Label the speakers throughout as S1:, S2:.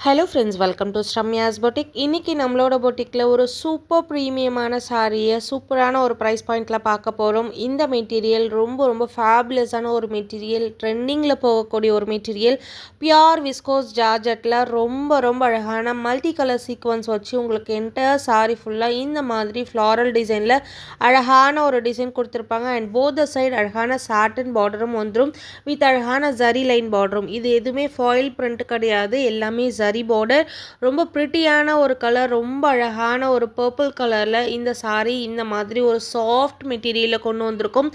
S1: Hello friends welcome to Sramya's boutique இன்றைக்கி நம்மளோட பொட்டிக்கில் ஒரு சூப்பர் ப்ரீமியமான சாரியை சூப்பரான ஒரு ப்ரைஸ் பாயிண்டில் பார்க்க போகிறோம் இந்த மெட்டீரியல் ரொம்ப ரொம்ப ஃபேபுலஸான ஒரு மெட்டீரியல் ட்ரெண்டிங்கில் போகக்கூடிய ஒரு மெட்டீரியல் பியார் விஸ்கோஸ் ஜார்ஜெட்டில் ரொம்ப ரொம்ப அழகான மல்டி கலர் சீக்வன்ஸ் வச்சு உங்களுக்கு என்டையர் சாரி ஃபுல்லாக இந்த மாதிரி ஃப்ளாரல் டிசைனில் அழகான ஒரு டிசைன் கொடுத்துருப்பாங்க. அண்ட் போத் சைடு அழகான சாட்டன் பார்டரும் வந்துடும் வித் அழகான ஜரி லைன் பார்டரும் இது எதுவுமே ஃபாயில் பிரிண்ட் கிடையாது. எல்லாமே ஜரி சரி பார்டர் ரொம்ப ப்ரிட்டியான ஒரு கலர் ரொம்ப அழகான ஒரு பர்பிள் கலரில் இந்த சாரீ இந்த மாதிரி ஒரு சாஃப்ட் மெட்டீரியலில் கொண்டு வந்திருக்கும்.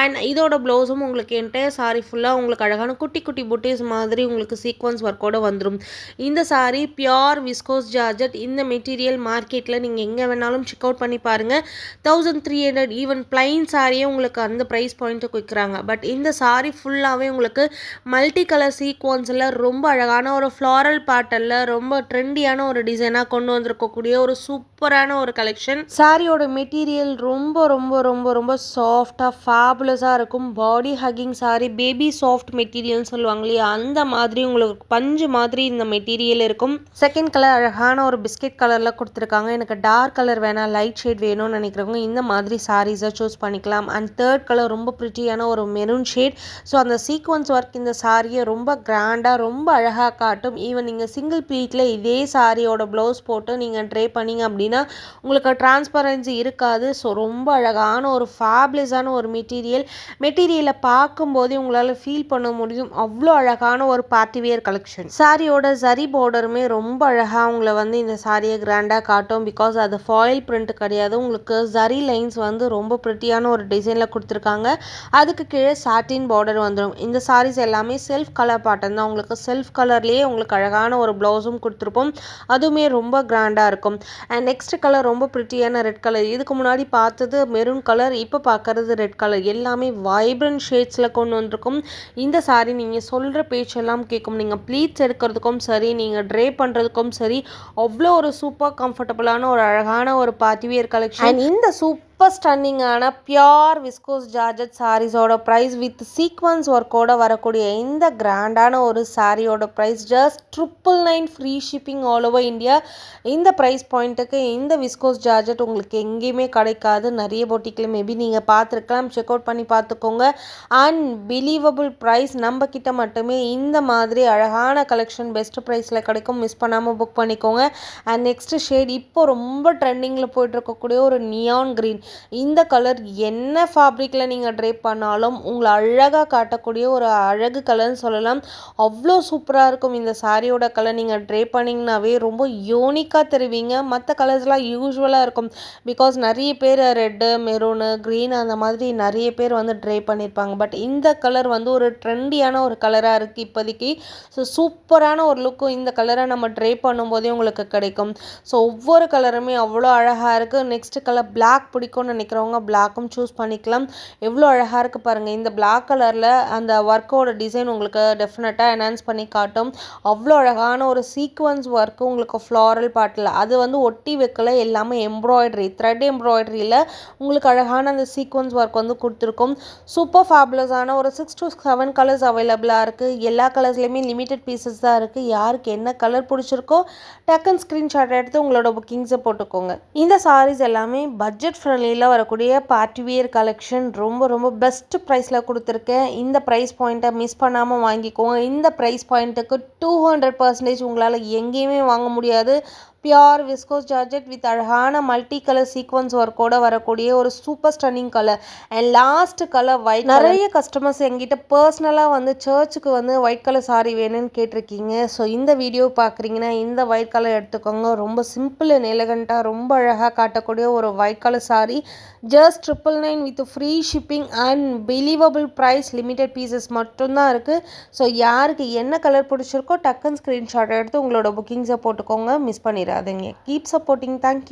S1: அண்ட் இதோட ப்ளவுஸும் உங்களுக்கு என்டையர் சாரீ ஃபுல்லாக உங்களுக்கு அழகான குட்டி குட்டி புட்டிஸ் மாதிரி உங்களுக்கு சீக்வன்ஸ் ஒர்க்கோடு வந்துடும் இந்த சாரீ பியோர் விஸ்கோஸ் ஜார்ஜட் இந்த மெட்டீரியல் மார்க்கெட்டில் நீங்கள் எங்கே வேணாலும் செக் அவுட் பண்ணி பாருங்கள் thousand three hundred even plain சாரியே உங்களுக்கு அந்த ப்ரைஸ் பாயிண்ட்டுக்கு விற்கிறாங்க பட் இந்த சாரீ ஃபுல்லாகவே உங்களுக்கு மல்டி கலர் சீக்வன்ஸில் ரொம்ப அழகான ஒரு ஃப்ளாரல் பாட்டில் மாடலில் ரொம்ப ட்ரெண்டியான ஒரு டிசைனாக கொண்டு வந்திருக்கக்கூடிய ஒரு சூப்பரான ஒரு கலெக்ஷன் சாரியோட மெட்டீரியல் ரொம்ப ரொம்ப ரொம்ப ரொம்ப சாஃப்டாக ஃபேபுலஸாக இருக்கும். Body hugging sari baby soft மெட்டீரியல்னு சொல்லுவாங்க இல்லையா? அந்த மாதிரி உங்களுக்கு பஞ்சு மாதிரி இந்த மெட்டீரியல் இருக்கும். செகண்ட் கலர் அழகான ஒரு பிஸ்கெட் கலரில் கொடுத்துருக்காங்க. எனக்கு டார்க் கலர் வேணாம் லைட் ஷேட் வேணும்னு நினைக்கிறவங்க இந்த மாதிரி சாரீஸை சூஸ் பண்ணிக்கலாம். அண்ட் தேர்ட் கலர் ரொம்ப ப்ரிட்டியான ஒரு மெரூன் ஷேட் ஸோ அந்த சீக்வன்ஸ் ஒர்க் இந்த சாரியை ரொம்ப கிராண்டாக ரொம்ப அழகாக காட்டும். ஈவன் நீங்கள் சிங்கிள் சிங்கிள் பீட்டில் இதே சாரியோட ப்ளவுஸ் போட்டு நீங்கள் ட்ரே பண்ணிங்க அப்படின்னா உங்களுக்கு டிரான்ஸ்பரன்சி இருக்காது. ஸோ ரொம்ப அழகான ஒரு ஃபேப்லெஸ்ஸான ஒரு மெட்டீரியல் மெட்டீரியலை பார்க்கும்போதே உங்களால் ஃபீல் பண்ண முடியும். அவ்வளோ அழகான ஒரு பார்ட்டி வியர் கலெக்ஷன் சாரியோட சரி பார்டருமே ரொம்ப அழகாக உங்களை வந்து இந்த சாரியை கிராண்டாக காட்டும். பிகாஸ் அது ஃபாயில் பிரிண்ட் கிடையாது. உங்களுக்கு சரி லைன்ஸ் வந்து ரொம்ப ப்ரிட்டியான ஒரு டிசைனில் கொடுத்துருக்காங்க. அதுக்கு கீழே சாட்டின் பார்டர் வந்துடும் இந்த சாரீஸ் எல்லாமே செல்ஃப் கலர் பாட்டன் தான். உங்களுக்கு செல்ஃப் கலர்லேயே உங்களுக்கு அழகான ஒரு ப்ளவுஸும் கொடுத்துருப்போம். அதுவுமே ரொம்ப கிராண்டாக இருக்கும். அண்ட் நெக்ஸ்ட் கலர் ரொம்ப ப்ரிட்டியான ரெட் கலர் இதுக்கு முன்னாடி பார்த்தது மெரூன் கலர் இப்போ பார்க்குறது ரெட் கலர் எல்லாமே வைப்ரண்ட் ஷேட்ஸில் கொண்டு வந்திருக்கும். இந்த சாரீ நீங்கள் சொல்கிற பேச்செல்லாம் கேட்கும். நீங்கள் ப்ளீட்ஸ் எடுக்கிறதுக்கும் சரி நீங்கள் ட்ரே பண்ணுறதுக்கும் சரி அவ்வளோ ஒரு சூப்பர் கம்ஃபர்டபுளான ஒரு அழகான ஒரு பார்ட்டிவியர் கலெக்ஷன் இந்த சூப் சூப்பர் ஸ்டன்னிங்கான பியோர் விஸ்கோஸ் ஜார்ஜட் சாரீஸோட ப்ரைஸ் வித் சீக்வன்ஸ் ஒர்க்கோட வரக்கூடிய இந்த கிராண்டான ஒரு சாரியோட price just triple nine free shipping all over India இந்த ப்ரைஸ் பாயிண்ட்டுக்கு இந்த விஸ்கோஸ் ஜார்ஜட் உங்களுக்கு எங்கேயுமே கிடைக்காது. நிறைய போட்டிக்கில் மேபி நீங்கள் பார்த்துருக்கலாம். செக் அவுட் பண்ணி பார்த்துக்கோங்க. அன்பிலீவபிள் ப்ரைஸ் நம்ம கிட்ட மட்டுமே இந்த மாதிரி அழகான கலெக்ஷன் பெஸ்ட் ப்ரைஸில் கிடைக்கும். மிஸ் பண்ணாமல் புக் பண்ணிக்கோங்க. அண்ட் நெக்ஸ்ட் ஷேட் இப்போ ரொம்ப ட்ரெண்டிங்கில் போயிட்டு இருக்கக்கூடிய ஒரு நியான் க்ரீன் இந்த கலர் என்ன ஃபேப்ரிக்கில் நீங்கள் ட்ரேப் பண்ணாலும் உங்களை அழகாக காட்டக்கூடிய ஒரு அழகு கலர்னு சொல்லலாம். அவ்வளோ சூப்பராக இருக்கும் இந்த சாரியோட கலர் நீங்கள் ட்ரேப் பண்ணிங்கனாவே ரொம்ப யூனிக்காக தருவீங்க. மற்ற கலர்ஸ்லாம் யூஸ்வலாக இருக்கும். பிகாஸ் நிறைய பேர் ரெட்டு மெரூனு க்ரீன் அந்த மாதிரி நிறைய பேர் வந்து ட்ரே பண்ணியிருப்பாங்க பட் இந்த கலர் வந்து ஒரு ட்ரெண்டியான ஒரு கலராக இருக்குது இப்போதைக்கு. ஸோ சூப்பரான ஒரு லுக்கும் இந்த கலரை நம்ம ட்ரே பண்ணும்போதே உங்களுக்கு கிடைக்கும். ஸோ ஒவ்வொரு கலருமே அவ்வளோ அழகாக இருக்குது நெக்ஸ்ட் கலர் பிளாக் பிடிக்கும் இருக்கும்னு நினைக்கிறவங்க பிளாக்கும் சூஸ் பண்ணிக்கலாம். எவ்வளோ அழகாக இருக்குது பாருங்கள் இந்த பிளாக் கலரில் அந்த ஒர்க்கோட டிசைன் உங்களுக்கு டெஃபினட்டாக என்ஹான்ஸ் பண்ணி காட்டும். அவ்வளோ அழகான ஒரு சீக்வன்ஸ் ஒர்க்கு உங்களுக்கு ஃப்ளாரல் பாட்டில் அது வந்து ஒட்டி வைக்கல எல்லாமே எம்ப்ராய்டரி த்ரெட் எம்ப்ராய்டரியில் உங்களுக்கு அழகான அந்த சீக்வன்ஸ் ஒர்க் வந்து கொடுத்துருக்கும். சூப்பர் ஃபேபுலஸான ஒரு சிக்ஸ் டு செவன் கலர்ஸ் அவைலபிளாக இருக்குது எல்லா கலர்ஸ்லேயுமே லிமிடெட் பீசஸ் தான் இருக்குது யாருக்கு என்ன கலர் பிடிச்சிருக்கோ டக்குன்னு ஸ்க்ரீன்ஷாட் எடுத்து உங்களோட புக்கிங்ஸை போட்டுக்கோங்க. இந்த சாரீஸ் எல்லாமே பட்ஜெட் ஃப்ரெண்ட்லி சைடில் வரக்கூடிய பார்ட்டிவியர் கலெக்ஷன் ரொம்ப ரொம்ப பெஸ்ட் ப்ரைஸில் கொடுத்துருக்கேன். இந்த ப்ரைஸ் பாயிண்ட்டை மிஸ் பண்ணாமல் வாங்கிக்கோங்க. இந்த ப்ரைஸ் பாயிண்ட்டுக்கு டூ ஹண்ட்ரட் பர்சன்டேஜ் உங்களால் எங்கேயுமே வாங்க முடியாது. பியோர் விஸ்கோஸ் ஜார்ஜெட் வித் அழகான மல்டி கலர் சீக்வன்ஸ் ஒர்க்கோட வரக்கூடிய ஒரு super stunning colour and last colour white நிறைய கஸ்டமர்ஸ் எங்கிட்ட பர்சனலாக வந்து சர்ச்சுக்கு வந்து ஒயிட் கலர் சாரி வேணும்னு கேட்டிருக்கீங்க. ஸோ இந்த வீடியோ பார்க்குறீங்கன்னா இந்த ஒயிட் கலர் எடுத்துக்கோங்க. ரொம்ப சிம்பிள் எலகண்ட்டாக ரொம்ப அழகாக காட்டக்கூடிய ஒரு white colour sari just triple nine with free shipping and believable price limited pieces மட்டும்தான் இருக்குது ஸோ யாருக்கு என்ன கலர் பிடிச்சிருக்கோ டக்குன்னு ஸ்க்ரீன்ஷாட் எடுத்து உங்களோட புக்கிங்ஸை போட்டுக்கோங்க. மிஸ் பண்ணிடுறேன். വരാതിരിക്കുക കീപ് സപ്പോർട്ടിങ് താങ്ക്